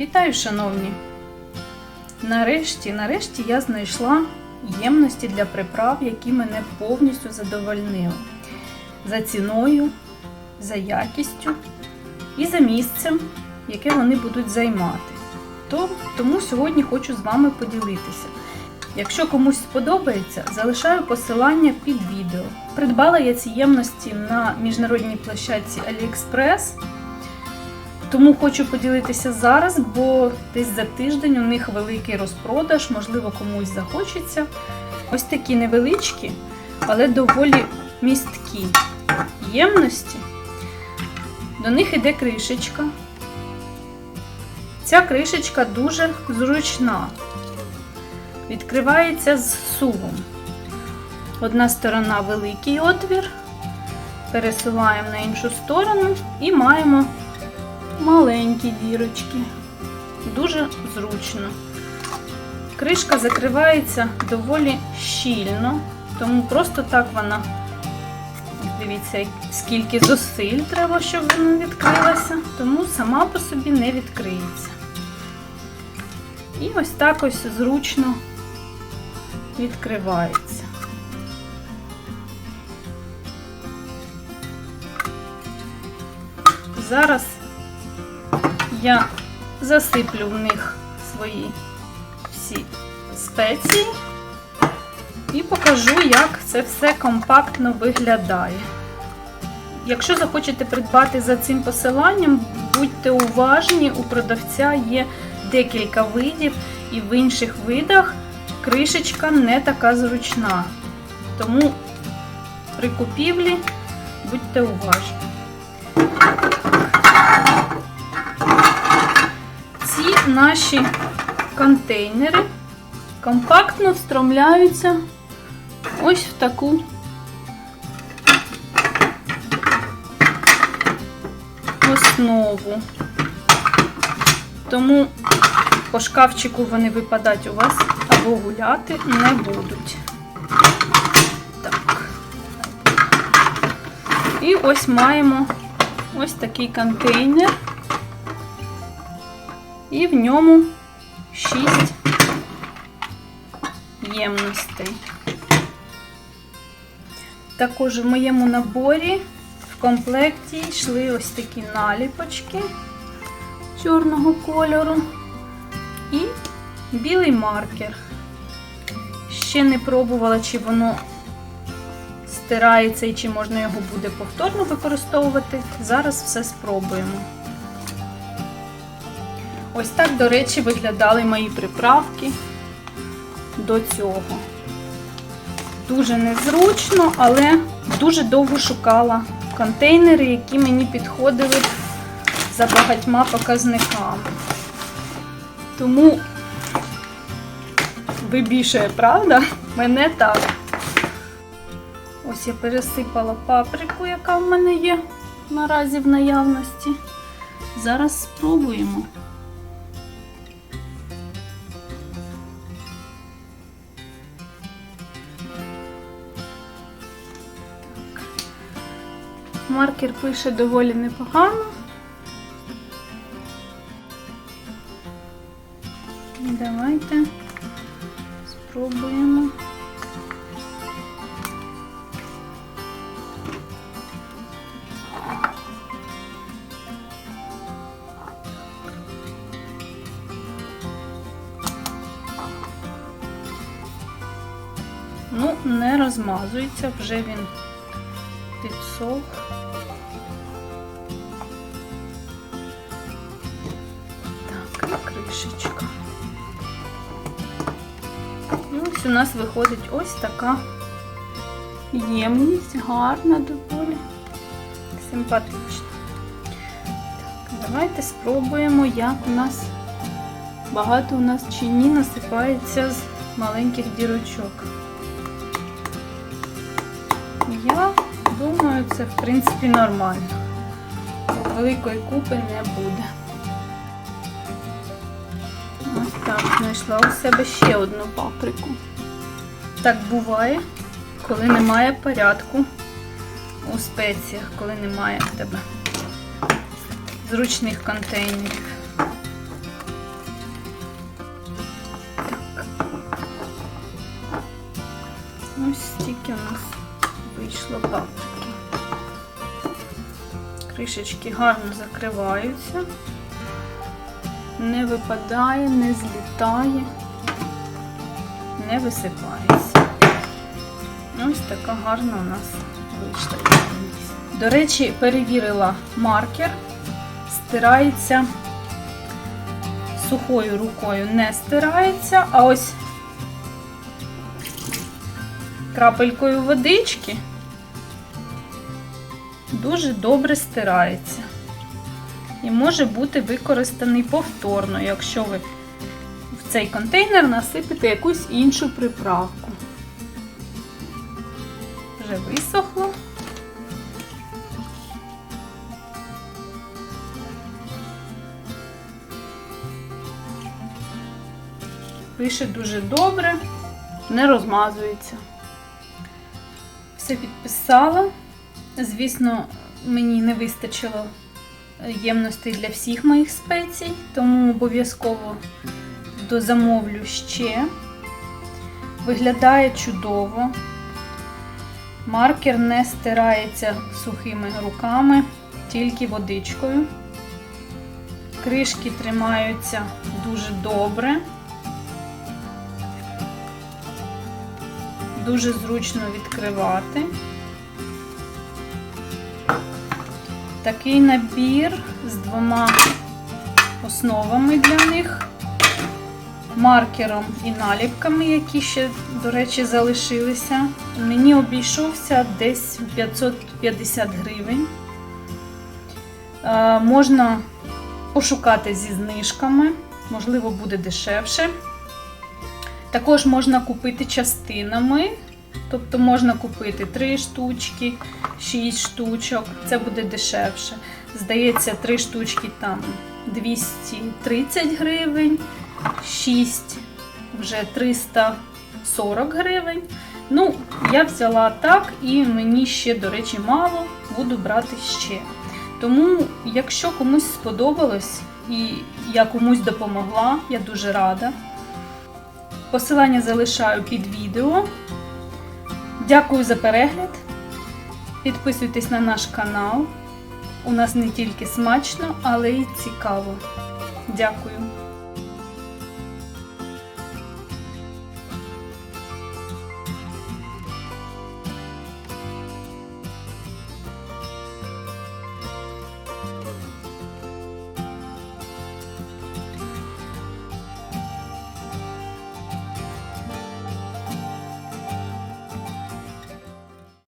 Вітаю, шановні! Нарешті, нарешті я знайшла ємності для приправ, які мене повністю задовольнили. За ціною, за якістю і за місцем, яке вони будуть займати. То, тому сьогодні хочу з вами поділитися. Якщо комусь сподобається, залишаю посилання під відео. Придбала я ці ємності на міжнародній площадці AliExpress. Тому хочу поділитися зараз, бо десь за тиждень у них великий розпродаж, можливо, комусь захочеться. Ось такі невеличкі, але доволі місткі ємності. До них іде кришечка. Ця кришечка дуже зручна. Відкривається з сувом. Одна сторона великий отвір, пересуваємо на іншу сторону і маємо маленькі дірочки. Дуже зручно. Кришка закривається доволі щільно, тому просто так вона, дивіться, скільки зусиль треба, щоб вона відкрилася, тому сама по собі не відкриється. І ось так ось зручно відкривається. Зараз я засиплю в них свої всі спеції і покажу, як це все компактно виглядає. Якщо захочете придбати за цим посиланням, будьте уважні, у продавця є декілька видів, і в інших видах кришечка не така зручна. Тому при купівлі будьте уважні. Наші контейнери компактно встромляються ось в таку основу. Тому по шкафчику вони випадати у вас або гуляти не будуть. Так. І ось маємо ось такий контейнер. І в ньому 6 ємностей. Також в моєму наборі в комплекті йшли ось такі наліпочки чорного кольору і білий маркер. Ще не пробувала, чи воно стирається і чи можна його буде повторно використовувати. Зараз все спробуємо. Ось так, до речі, виглядали мої приправки до цього. Дуже незручно, але дуже довго шукала контейнери, які мені підходили за багатьма показниками. Тому вибішує, правда? Мене так. Ось я пересипала паприку, яка в мене є наразі в наявності. Зараз спробуємо. Маркер пише доволі непогано. Давайте спробуємо. Ну, не розмазується, вже він підсох. Так, кришечка. І ось у нас виходить ось така ємність, гарна, доволі симпатична. Так, давайте спробуємо, як у нас багато у нас чи ні насипається з маленьких дірочок. Я думаю, це в принципі нормально. Великої купи не буде. Ось так, знайшла у себе ще одну паприку. Так буває, коли немає порядку у спеціях, коли немає в тебе зручних контейнерів. Так. Ось стільки у нас вийшло паприки. Кришечки гарно закриваються, не випадає, не злітає, не висипається. Ось така гарна у нас вийшла. До речі, перевірила маркер, стирається сухою рукою не стирається, а ось крапелькою водички дуже добре стирається. І може бути використаний повторно, якщо ви в цей контейнер насипите якусь іншу приправку. Вже висохло. Пише дуже добре, не розмазується. Все підписала. Звісно, мені не вистачило ємностей для всіх моїх спецій, тому обов'язково дозамовлю ще. Виглядає чудово. Маркер не стирається сухими руками, тільки водичкою. Кришки тримаються дуже добре. Дуже зручно відкривати. Такий набір з двома основами для них, маркером і наліпками, які ще, до речі, залишилися. Мені обійшовся десь 550 гривень. Е, можна пошукати зі знижками, можливо, буде дешевше. Також можна купити частинами, тобто можна купити 3 штучки, 6 штучок, це буде дешевше. Здається, 3 штучки там 230 гривень, 6 вже 340 гривень. Ну, я взяла так, і мені ще, до речі, мало, буду брати ще. Тому, якщо комусь сподобалось і я комусь допомогла, я дуже рада. Посилання залишаю під відео. Дякую за перегляд. Підписуйтесь на наш канал. У нас не тільки смачно, але й цікаво. Дякую.